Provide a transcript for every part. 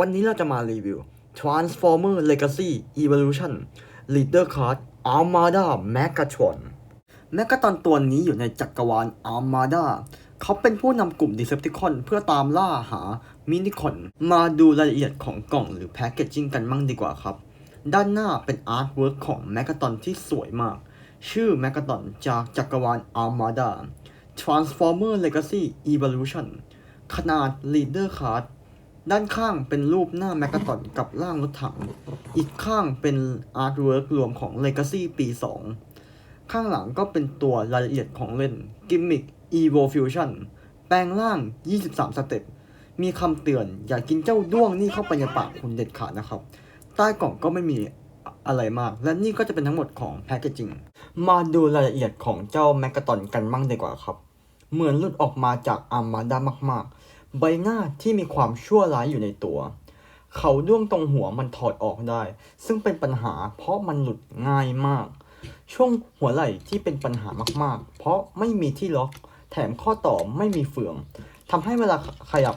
วันนี้เราจะมารีวิว Transformer Legacy Evolution Leader Card Armada Megatron แมกกาตอนตัวนี้อยู่ในจักรวาล Armada เขาเป็นผู้นำกลุ่ม Decepticon เพื่อตามล่าหามินิคอนมาดูรายละเอียดของกล่องหรือแพคเกจจิ้งกันมั่งดีกว่าครับ ด้านหน้าเป็นอาร์ตเวิร์กของแมกกาตอนที่สวยมาก ชื่อแมกกาตอนจากจักรวาล Armada Transformer Legacy Evolution ขนาด Leader Card ด้านข้างเป็นรูปหน้าแมกกาตอนกับร่างรถถัง อีกข้างเป็นอาร์ตเวิร์กรวมของ Legacy ปี 2 ข้างหลังก็เป็นตัวรายละเอียดของเล่น Gimmick Evo Fusion แปลงร่าง 23 สเต็ป มีคำเตือนอย่ากินเจ้าด้วงนี่เข้าไปในปากคุณเด็ดขาดนะครับ ใต้กล่องก็ไม่มีอะไรมาก และนี่ก็จะเป็นทั้งหมดของแพคเกจิ้งมาดูรายละเอียดของเจ้าแมกกาตอนกันมั่งดีกว่าครับ เหมือนหลุดออกมาจากอาร์มาดามากๆ ใบหน้าที่มีความชั่วร้ายอยู่ในตัว เขาด้วงตรงหัวมันถอดออกได้ ซึ่งเป็นปัญหาเพราะมันหลุดง่ายมาก ช่วงหัวไหล่ที่เป็นปัญหามากๆ เพราะไม่มีที่ล็อก แถมข้อต่อไม่มีเฟืองทำให้เวลาขยับ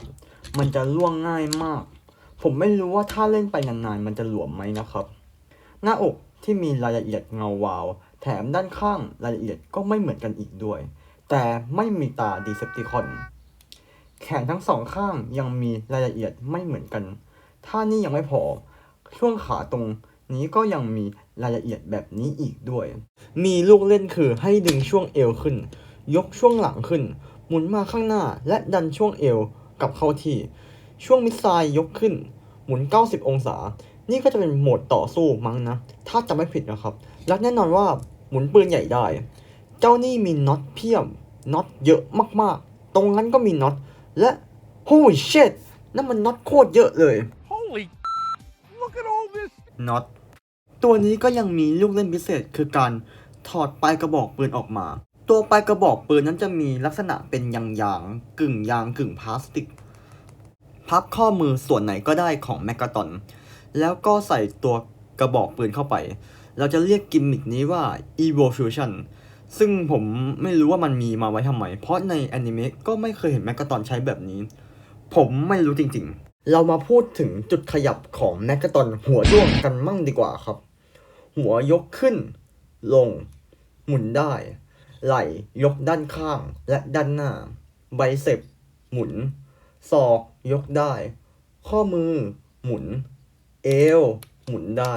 มันจะล่วงง่ายมาก ผมไม่รู้ว่าถ้าเล่นไปนานๆ มันจะหลวมไหมนะครับ หน้าอกที่มีรายละเอียดเงาวาว แถมด้านข้างรายละเอียดก็ไม่เหมือนกันอีกด้วย แต่ไม่มีตาดีเซปติคอน แขนทั้งสองข้างยังมีรายละเอียดไม่เหมือนกัน ถ้านี่ยังไม่พอ ช่วงขาตรงนี้ก็ยังมีรายละเอียดแบบนี้อีกด้วย มีลูกเล่นคือให้ดึงช่วงเอวขึ้น ยกช่วงหลังขึ้น หมุนมาข้างหน้าและดันช่วงเอวกลับเข้าที่ ช่วงมิดไซล์ยกขึ้น หมุน 90 องศา นี่ก็จะเป็นโหมดต่อสู้มั้งนะ ถ้าจำไม่ผิดนะครับ และแน่นอนว่าหมุนปืนใหญ่ได้ เจ้านี่มีน็อตเพียบน็อตเยอะมากๆ ตรงนั้นก็มีน็อต และโฮ้ยเชดนั่นมันน็อตโคตรเยอะเลย Holy! Look at all this! น็อตตัวนี้ก็ยังมีลูกเล่นพิเศษคือการถอดปลายกระบอกปืนออกมา ตัวปลายกระบอกปืนนั้นจะมีลักษณะเป็นยางยางๆกึ่งยางกึ่งพลาสติก พับข้อมือส่วนไหนก็ได้ของแมกกาตอนแล้วก็ใส่ตัวกระบอกปืนเข้าไป เราจะเรียกกิมมิกนี้ว่า Evo Fusion ซึ่งผมไม่รู้ว่ามันมีมาไว้ทำไม เพราะในแอนิเมะก็ไม่เคยเห็นแมกกาตอนใช้แบบนี้ ผมไม่รู้จริงๆ เรามาพูดถึงจุดขยับของแมกกาตอนหัวด้วงกันมั่งดีกว่าครับ หัวยกขึ้น ลง หมุนได้ ไหล่ยกด้านข้างและด้านหน้า ไบเซปหมุน ศอกยกได้ ข้อมือ หมุน เอว หมุนได้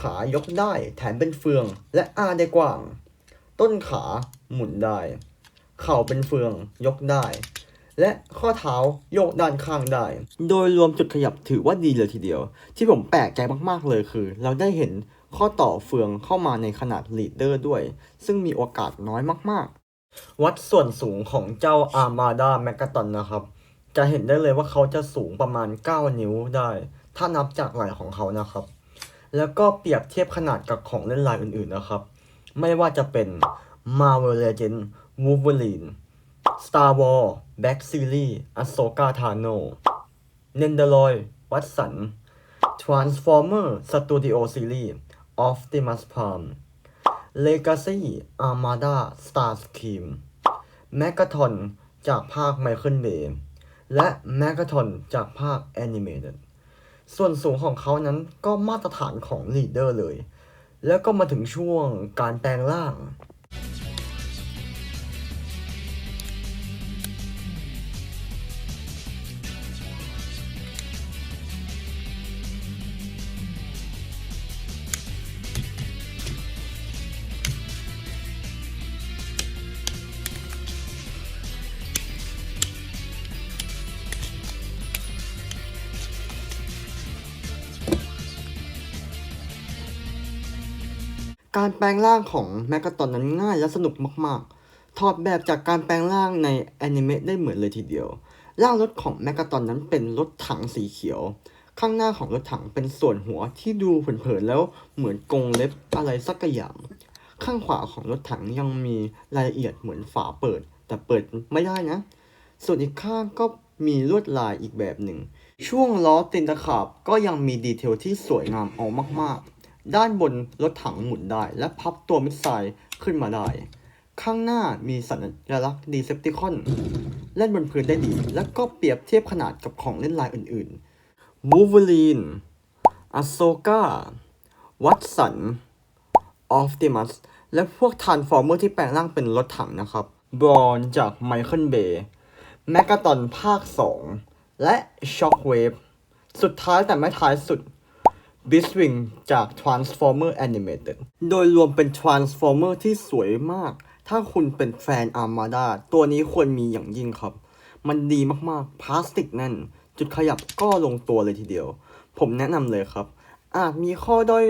ขายกได้แถมเป็นเฟือง และอาได้กว้าง ต้นขาหมุนได้ เข่าเป็นเฟืองยกได้ และข้อเท้าโยกด้านข้างได้ โดยรวมจุดขยับถือว่าดีเลยทีเดียว ที่ผมแปลกใจมากๆเลยคือ เราได้เห็นข้อต่อเฟืองเข้ามาในขนาดลีดเดอร์ด้วย ซึ่งมีโอกาสน้อยมากๆ วัดส่วนสูงของเจ้าอาร์มาดาแมกกาตอนนะครับ จะเห็นได้เลยว่าเขาจะสูงประมาณ 9 นิ้วได้ ถ้านับจากไหล่ของเขานะครับ แล้วก็เปรียบเทียบขนาดกับของเล่นลายอื่นๆนะครับ ไม่ว่าจะเป็น Marvel Legends Wolverine Star Wars Back Series Ahsoka Tano Nendoroid Watson Transformer Studio Series Optimus Prime Legacy Armada Starscream Megaton จากภาค Michael Bay และ Megaton จากภาค Animated ส่วนสูงของเขานั้นก็มาตรฐานของ Leader เลย แล้วก็มาถึงช่วงการแปลงร่าง การแปลงร่างของแมกกาตอนนั้นง่ายและสนุกมากๆ ถอดแบบจากการแปลงร่างในแอนิเมะได้เหมือนเลยทีเดียว ร่างรถของแมกกาตอนนั้นเป็นรถถังสีเขียว ข้างหน้าของรถถังเป็นส่วนหัวที่ดูเผินๆแล้วเหมือนกรงเล็บอะไรสักอย่าง ข้างขวาของรถถังยังมีรายละเอียดเหมือนฝาเปิด แต่เปิดไม่ได้นะ ส่วนอีกข้างก็มีลวดลายอีกแบบหนึ่ง ช่วงล้อตินตะขาบก็ยังมีดีเทลที่สวยงามเอามากๆ ด้านบนรถถังหมุนได้ และพับตัวมิสไซล์ขึ้นมาได้ ข้างหน้ามีสัญลักษณ์ดีเซปติคอนเล่นบนพื้นได้ดี และก็เปรียบเทียบขนาดกับของเล่นลายอื่นๆวูเวอรีนอโซกาวัตสัน ออฟติมัส และพวกทานฟอร์เมอร์ที่แปลงร่างเป็นรถถังนะครับบรอนจากไมเคิลเบย์แมกกาตอนภาค 2 และช็อคเวฟสุดท้ายแต่ไม่ท้ายสุด บิสวิงจาก Transformer Animated โดยรวมเป็น Transformer ที่สวยมาก ถ้าคุณเป็นแฟน Armada ตัวนี้ควรมีอย่างยิ่งครับ มันดีมากๆ พลาสติกแน่น จุดขยับก็ลงตัวเลยทีเดียว ผมแนะนำเลยครับ อาจมีข้อด้อย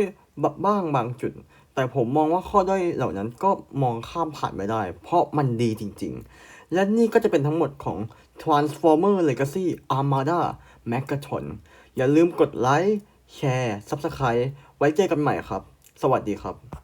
บ้างบางจุด แต่ผมมองว่าข้อด้อยเหล่านั้นก็มองข้ามผ่านไม่ได้ เพราะมันดีจริงๆ และนี่ก็จะเป็นทั้งหมดของ Transformer Legacy Armada Megatron อย่าลืมกดไลค์ แชร์ Subscribe ไว้เจอกันใหม่ครับ สวัสดีครับ